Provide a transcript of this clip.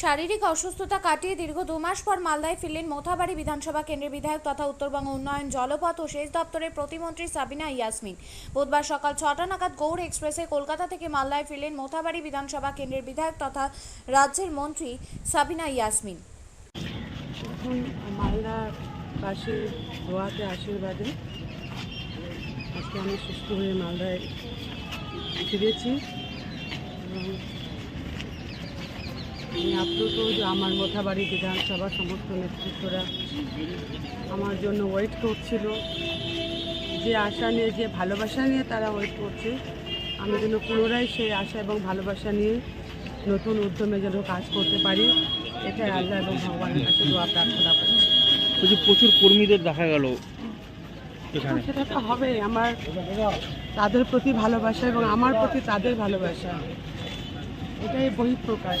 শারীরিক অসুস্থতা কাটিয়ে দীর্ঘ দু মাস পর মালদায় ফিরলেন মোথাবাড়ি বিধানসভা কেন্দ্রের বিধায়ক তথা উত্তরবঙ্গ উন্নয়ন জলপথ ও সেচ দপ্তরের প্রতিমন্ত্রী সাবিনা ইয়াসমিন। বুধবার সকাল ছটা নাগাদ গৌড় এক্সপ্রেসে কলকাতা থেকে মালদায় ফিরলেন মোথাবাড়ি বিধানসভা কেন্দ্রের বিধায়ক তথা রাজ্যের মন্ত্রী সাবিনা ইয়াসমিন। আশীর্বাদে আজকে আমি সুস্থ হয়ে মালদায় ফিরেছি। আমি আপ্লুত যে আমার মোথাবাড়ি বিধানসভা সমস্ত নেতৃত্বরা আমার জন্য ওয়েট করছিল। যে আশা নিয়ে যে ভালোবাসা নিয়ে তারা ওয়েট করছে আমি যেন পুনরায় সেই আশা এবং ভালোবাসা নিয়ে নতুন উদ্যমে যেন কাজ করতে পারি এটাই আল্লাহ এবং ভগবানের কাছে দোয়া প্রার্থনা করছি। প্রচুর কর্মীদের দেখা গেল এখানে। সেটা তো হবে আমার তাদের প্রতি ভালোবাসা এবং আমার প্রতি তাদের ভালোবাসা এটাই বহিঃপ্রকাশ।